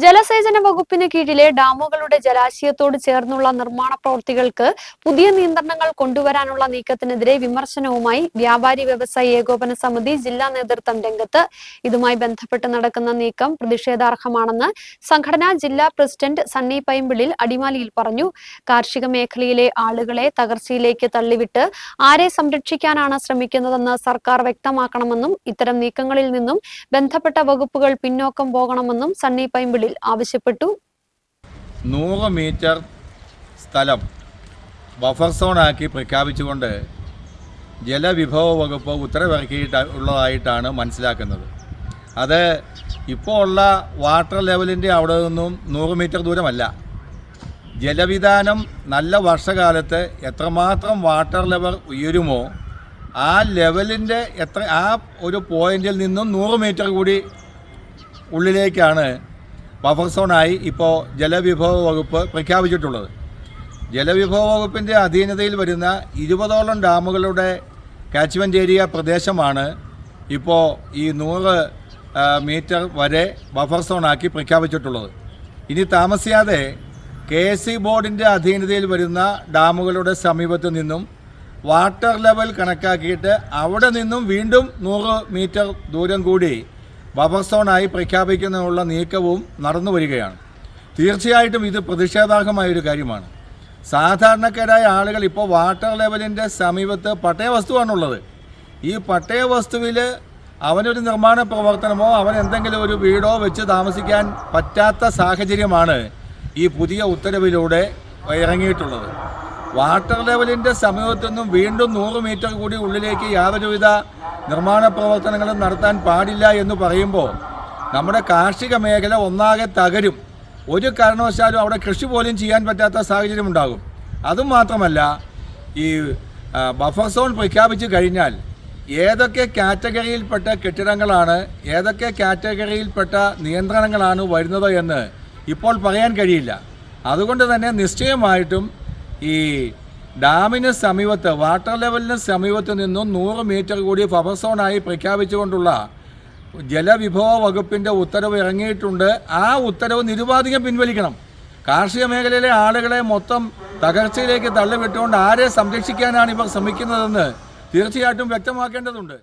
ജലസേചന വകുപ്പിന് കീഴിലെ ഡാമുകളുടെ ജലാശയത്തോട് ചേർന്നുള്ള നിർമ്മാണ പ്രവൃത്തികൾക്ക് പുതിയ നിയന്ത്രണങ്ങൾ കൊണ്ടുവരാനുള്ള നീക്കത്തിനെതിരെ വിമർശനവുമായി വ്യാപാരി വ്യവസായി ഏകോപന സമിതി ജില്ലാ നേതൃത്വം രംഗത്ത് ഇതുമായി ബന്ധപ്പെട്ട് നടക്കുന്ന നീക്കം പ്രതിഷേധാർഹമാണെന്ന് സംഘടനാ ജില്ലാ പ്രസിഡന്റ് സണ്ണി പൈമ്പിളിൽ അടിമാലിയിൽ പറഞ്ഞു. കാർഷിക മേഖലയിലെ ആളുകളെ തകർച്ചയിലേക്ക് തള്ളിവിട്ട് ആരെ സംരക്ഷിക്കാനാണ് ശ്രമിക്കുന്നതെന്ന് സർക്കാർ വ്യക്തമാക്കണമെന്നും ഇത്തരം നീക്കങ്ങളിൽ നിന്നും ബന്ധപ്പെട്ട വകുപ്പുകൾ പിന്നോക്കം പോകണമെന്നും സണ്ണി പൈമ്പിളിൽ ആവശ്യപ്പെട്ടു. നൂറ് മീറ്റർ സ്ഥലം ബഫർ സോണാക്കി പ്രഖ്യാപിച്ചുകൊണ്ട് ജലവിഭവ വകുപ്പ് ഉത്തരവിറക്കിയിട്ട് ഉള്ളതായിട്ടാണ് മനസ്സിലാക്കുന്നത്. അത് ഇപ്പോൾ ഉള്ള വാട്ടർ ലെവലിന്റെ അവിടെ നിന്നും നൂറ് മീറ്റർ ദൂരമല്ല. ജലവിധാനം നല്ല വർഷകാലത്ത് എത്രമാത്രം വാട്ടർ ലെവൽ ഉയരുമോ ആ ലെവലിന്റെ എത്ര ആ ഒരു പോയിന്റിൽ നിന്നും നൂറ് മീറ്റർ കൂടി ഉള്ളിലേക്കാണ് ബഫർ സോണായി ഇപ്പോൾ ജലവിഭവ വകുപ്പ് പ്രഖ്യാപിച്ചിട്ടുള്ളത്. ജലവിഭവ വകുപ്പിന്റെ അധീനതയിൽ വരുന്ന ഇരുപതോളം ഡാമുകളുടെ കാച്ച്മെന്റ് ഏരിയ പ്രദേശമാണ് ഇപ്പോൾ ഈ നൂറ് മീറ്റർ വരെ ബഫർ സോണാക്കി പ്രഖ്യാപിച്ചിട്ടുള്ളത്. ഇനി താമസിയാതെ കെ എസ് സി ബോർഡിന്റെ അധീനതയിൽ വരുന്ന ഡാമുകളുടെ സമീപത്ത് നിന്നും വാട്ടർ ലെവൽ കണക്കാക്കിയിട്ട് അവിടെ നിന്നും വീണ്ടും നൂറ് മീറ്റർ ദൂരം കൂടി ബഫർ സോണായി പ്രഖ്യാപിക്കുന്നതിനുള്ള നീക്കവും നടന്നു വരികയാണ്. തീർച്ചയായിട്ടും ഇത് പ്രതിഷേധാർഹമായ ഒരു കാര്യമാണ്. സാധാരണക്കാരായ ആളുകൾ ഇപ്പോൾ വാട്ടർ ലെവലിന്റെ സമീപത്ത് പട്ടയ വസ്തുവാണുള്ളത് ഈ പട്ടയ വസ്തുവിൽ അവനൊരു നിർമ്മാണ പ്രവർത്തനമോ അവൻ എന്തെങ്കിലും ഒരു വീടോ വെച്ച് താമസിക്കാൻ പറ്റാത്ത സാഹചര്യമാണ് ഈ പുതിയ ഉത്തരവിലൂടെ ഇറങ്ങിയിട്ടുള്ളത്. വാട്ടർ ലെവലിന്റെ സമീപത്തുനിന്നും വീണ്ടും നൂറ് മീറ്റർ കൂടി ഉള്ളിലേക്ക് യാതൊരുവിധ നിർമ്മാണ പ്രവർത്തനങ്ങൾ നടത്താൻ പാടില്ല എന്ന് പറയുമ്പോൾ നമ്മുടെ കാർഷിക മേഖല ഒന്നാകെ തകരും. ഒരു കാരണവശാലും അവിടെ കൃഷി പോലും ചെയ്യാൻ പറ്റാത്ത സാഹചര്യം ഉണ്ടാകും. അതും മാത്രമല്ല ഈ ബഫർ സോൺ പ്രഖ്യാപിച്ചു കഴിഞ്ഞാൽ ഏതൊക്കെ കാറ്റഗറിയിൽപ്പെട്ട കെട്ടിടങ്ങളാണ് ഏതൊക്കെ കാറ്റഗറിയിൽപ്പെട്ട നിയന്ത്രണങ്ങളാണ് വരുന്നത് എന്ന് ഇപ്പോൾ പറയാൻ കഴിയില്ല. അതുകൊണ്ട് തന്നെ നിശ്ചയമായിട്ടും ഈ ഡാമിന് സമീപത്ത് വാട്ടർ ലെവലിന് സമീപത്ത് നിന്നും നൂറ് മീറ്റർ കൂടി ബഫർ സോണായി പ്രഖ്യാപിച്ചുകൊണ്ടുള്ള ജലവിഭവ വകുപ്പിന്റെ ഉത്തരവ് ഇറങ്ങിയിട്ടുണ്ട്. ആ ഉത്തരവ് നിരുപാധികം പിൻവലിക്കണം. കാർഷിക മേഖലയിലെ ആളുകളെ മൊത്തം തകർച്ചയിലേക്ക് തള്ളിവിട്ടുകൊണ്ട് ആരെ സംരക്ഷിക്കാനാണ് ഇവർ ശ്രമിക്കുന്നതെന്ന് തീർച്ചയായിട്ടും വ്യക്തമാക്കേണ്ടതുണ്ട്.